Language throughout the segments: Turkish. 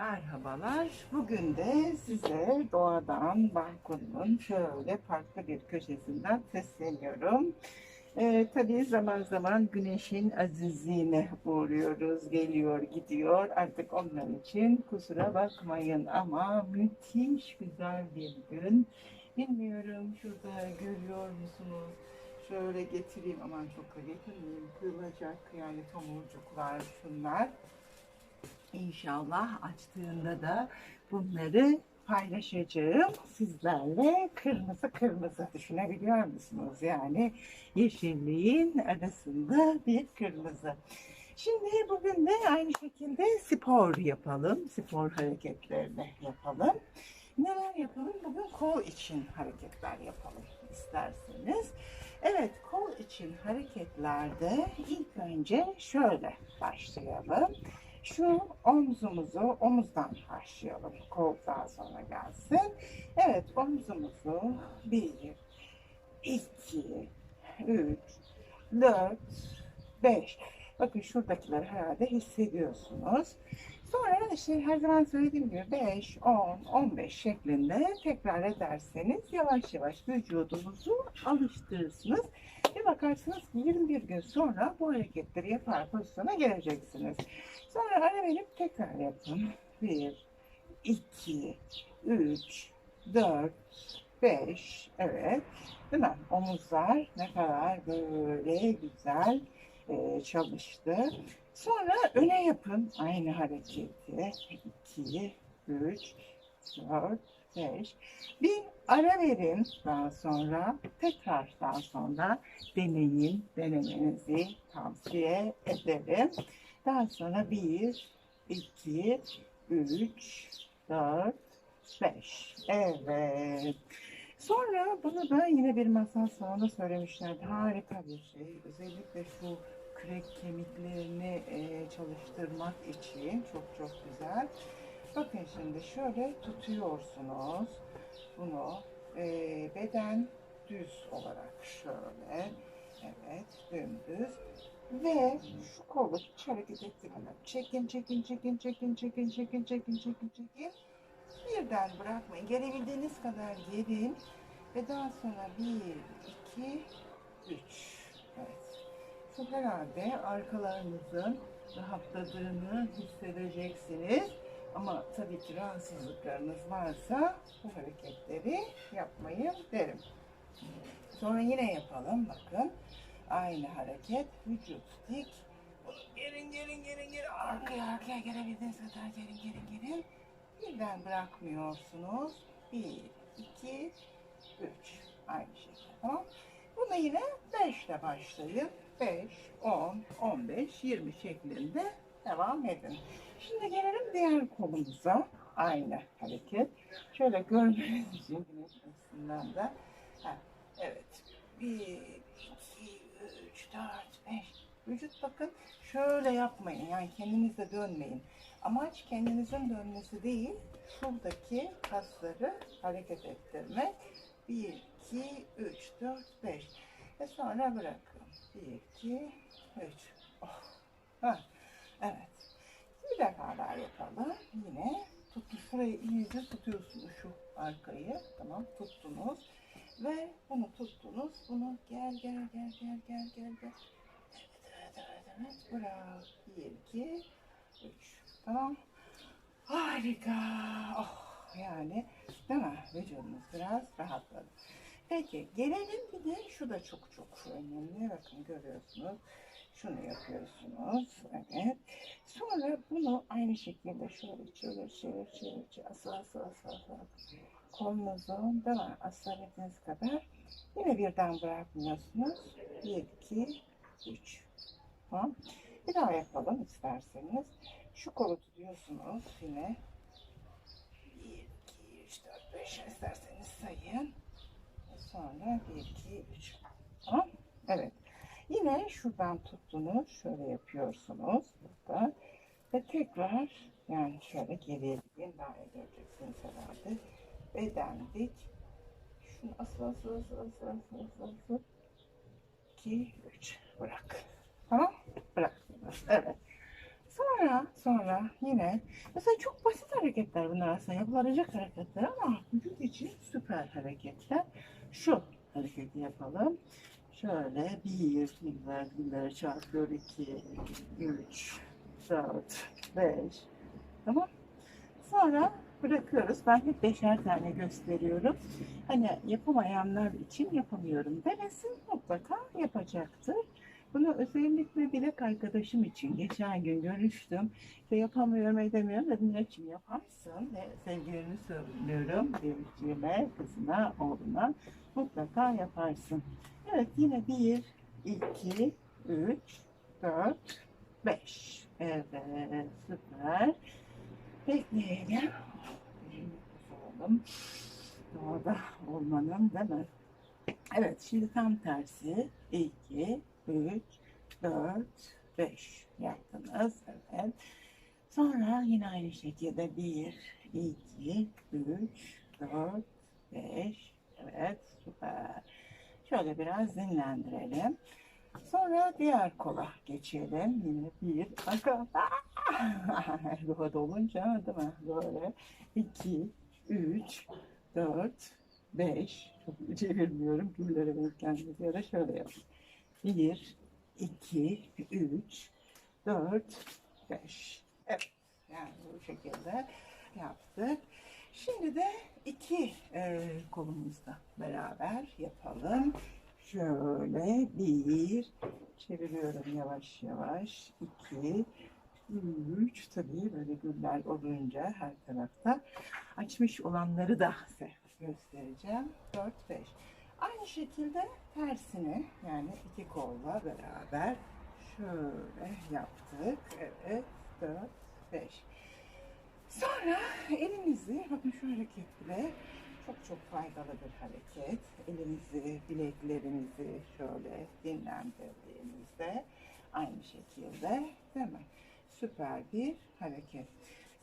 Merhabalar. Bugün de size doğadan, balkonumun şöyle farklı bir köşesinden sesleniyorum. Ee, tabii zaman zaman güneşin azizliğine uğruyoruz, geliyor, gidiyor. Artık onlar için kusura bakmayın ama müthiş güzel bir gün. Bilmiyorum şurada görüyor musunuz? Şöyle getireyim aman çok da getirmeyeyim. Kırılacak yani tomurcuklar şunlar. İnşallah açtığında da bunları paylaşacağım sizlerle. Kırmızı kırmızı düşünebiliyor musunuz? Yani yeşilliğin arasında bir kırmızı. Şimdi bugün de aynı şekilde spor yapalım. Spor hareketlerini yapalım. Neler yapalım? Bugün kol için hareketler yapalım isterseniz. Evet, kol için hareketlerde ilk önce şöyle başlayalım. Şu omzumuzu omuzdan başlayalım. Kol daha sonra gelsin. Evet omzumuzu bir, iki, üç, dört, beş. Bakın şuradakileri herhalde hissediyorsunuz. İşte her zaman söylediğim gibi 5, 10, 15 şeklinde tekrar ederseniz yavaş yavaş vücudunuzu alıştırırsınız. Bir bakarsınız ki 21 gün sonra bu hareketleri yapar pozisyona geleceksiniz. Sonra ara verip tekrar yapın. 1, 2, 3, 4, 5. Evet. Değil mi? Omuzlar ne kadar böyle güzel çalıştı. Sonra öne yapın aynı hareketi. 2, 3, 4, 5. Bir ara verin daha sonra. Tekrar daha sonra deneyin. Denemenizi tavsiye ederim. Daha sonra 1, 2, 3, 4, 5. Evet. Sonra bunu da yine bir masal salonunda söylemişlerdi. Harika bir şey. Özellikle şu kürek kemiklerini e, çalıştırmak için çok çok güzel. Bakın şimdi şöyle tutuyorsunuz bunu e, beden düz olarak şöyle evet dümdüz. Ve şu kolu hiç hareket çekin çekin çekin çekin çekin çekin çekin çekin çekin. Birden bırakmayın. Gelebildiğiniz kadar gelin ve daha sonra bir iki üç. Evet şu herhalde arkalarınızın rahatladığını hissedeceksiniz. Ama tabii ki rahatsızlıklarınız varsa bu hareketleri yapmayın derim. Sonra yine yapalım bakın. Aynı hareket. Vücut dik. Gelin gelin gelin gelin. Arkaya arkaya gelebildiğiniz kadar gelin gelin gelin. Birden bırakmıyorsunuz. Bir, iki, üç. Aynı şekilde. Tamam. Bunu yine 5 ile başlayın. 5, 10, 15, 20 şeklinde devam edin. Şimdi gelelim diğer kolumuza. Aynı hareket. Şöyle görmeniz için güneş açısından da. Ha, evet. 1, 2, 3, 4, 5. Vücut bakın şöyle yapmayın. Yani kendinizle dönmeyin. Amaç kendinizin dönmesi değil. Şuradaki kasları hareket ettirmek. 1, 2, 3, 4, 5. Ve sonra bırakın. 1, 2, 3. Oh. Ha. Evet. Bir defa daha yapalım. Yine tutun. Şurayı iyice tutuyorsunuz şu arkayı. Tamam tuttunuz. Ve bunu tuttunuz. Bunu gel gel gel gel gel gel gel. Evet evet evet evet. Bırak. 1, 2, 3. Tamam. Harika. Oh yani değil mi? Vücudumuz biraz rahatladı. Peki gelelim bir de şu da çok çok önemli. Bakın görüyorsunuz. Şunu yapıyorsunuz. Evet. Sonra bunu aynı şekilde şöyle çevir çevir çevir çevir. Asıl asıl asıl asıl. Kolunuzu değil mi? Asabildiğiniz kadar. Yine birden bırakmıyorsunuz. Bir, iki, üç. Tamam. Bir daha yapalım isterseniz. Şu kolu tutuyorsunuz yine. Bir, iki, üç, dört, beş isterseniz sayın. Sonra 1, 2, 3. Tamam. Evet. Yine şuradan tuttunuz. Şöyle yapıyorsunuz. Burada. Ve tekrar yani şöyle geriye gidin. Daha iyi göreceksiniz herhalde. Beden dik. Şunu asıl asıl asıl asıl asıl asıl asıl. 2, 3. Bırak. Tamam. Bıraktınız. Evet. Sonra, sonra yine mesela çok basit hareketler bunlar aslında yapılacak hareketler ama vücut için süper hareketler. Şu hareketi yapalım. Şöyle bir, birler, birler çarpıyor, iki, üç, dört, beş. Tamam. Sonra bırakıyoruz. Ben hep beşer tane gösteriyorum. Hani yapamayanlar için yapamıyorum demesin mutlaka yapacaktır. Bunu özellikle Dilek arkadaşım için geçen gün görüştüm. İşte yapamıyorum edemiyorum dedim için yaparsın ve sevgilerimi söylüyorum Dilekçiğime, kızına, oğluna mutlaka yaparsın. Evet yine bir, iki, üç, dört, beş. Evet süper. Bekleyelim. Olalım. Doğada olmanın değil mi? Evet şimdi tam tersi. 2, 3, 4, 5 yaptınız. Evet. Sonra yine aynı şekilde 1, 2, 3, 4, 5. Evet süper. Şöyle biraz dinlendirelim. Sonra diğer kola geçelim. Yine bir arka. Doğada olunca değil mi? Böyle 2, 3, 4, 5. Çok çevirmiyorum. Güllere denk gelmesi ya da şöyle yapayım. 1, 2, 3, 4, 5. Evet. Yani bu şekilde yaptık. Şimdi de iki e, kolumuzda beraber yapalım. Şöyle bir çeviriyorum yavaş yavaş. iki, üç tabii böyle güller olunca her tarafta açmış olanları da size göstereceğim. Dört, beş. Aynı şekilde tersini yani iki kolla beraber şöyle yaptık. Evet, dört, beş. Sonra elinizi bakın şu hareketle çok çok faydalı bir hareket. Elinizi, bileklerinizi şöyle dinlendirdiğinizde aynı şekilde değil mi? Süper bir hareket.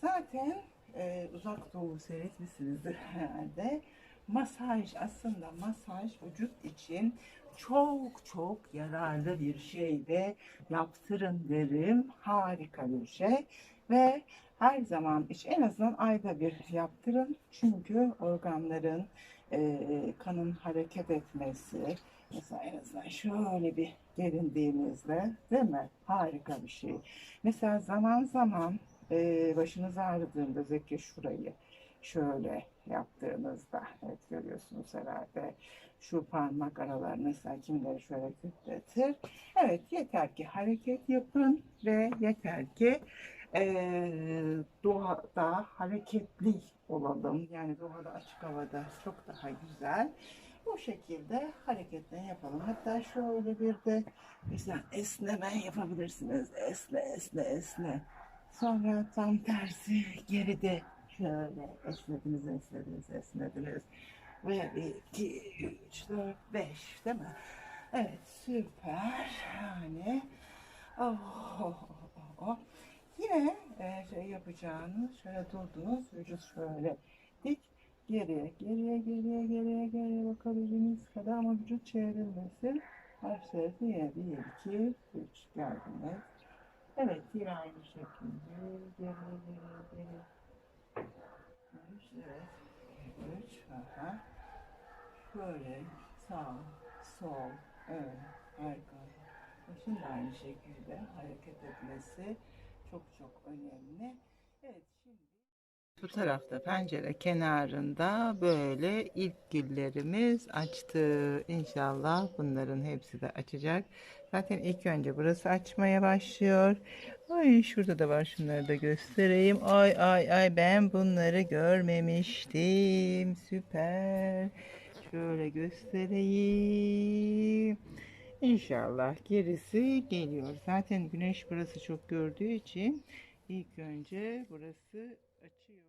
Zaten e, uzak doğu seyretmişsinizdir herhalde. Masaj aslında masaj vücut için çok çok yararlı bir şey ve yaptırın derim. Harika bir şey ve her zaman iç en azından ayda bir yaptırın. Çünkü organların e, kanın hareket etmesi mesela en azından şöyle bir gerindiğinizde değil mi? Harika bir şey. Mesela zaman zaman e, başınız ağrıdığında özellikle şurayı şöyle yaptığınızda evet görüyorsunuz herhalde şu parmak aralarını mesela kimileri şöyle kütletir. Evet yeter ki hareket yapın ve yeter ki eee doğada hareketli olalım. Yani doğada açık havada çok daha güzel. Bu şekilde hareketler yapalım. Hatta şöyle bir de mesela esneme yapabilirsiniz. Esne, esne, esne. Sonra tam tersi geride şöyle esnediniz, esnediniz, esnediniz. Ve bir, iki, üç, dört, beş değil mi? Evet süper. Yani oh, oh, oh, oh. Yine e, şey yapacağınız şöyle durdunuz vücut şöyle dik geriye geriye geriye geriye geriye bakabildiğiniz kadar ama vücut çevrilmesin. Her seferinde yine bir iki üç geldiniz. Evet yine aynı şekilde geriye geriye geriye. Üç, evet. Üç, aha. Şöyle sağ, sol, ön, arka. Da aynı şekilde hareket etmesi çok çok önemli. Evet şimdi bu tarafta pencere kenarında böyle ilk güllerimiz açtı. İnşallah bunların hepsi de açacak. Zaten ilk önce burası açmaya başlıyor. Ay şurada da var şunları da göstereyim. Ay ay ay ben bunları görmemiştim. Süper. Şöyle göstereyim. İnşallah gerisi geliyor. Zaten güneş burası çok gördüğü için ilk önce burası açıyor.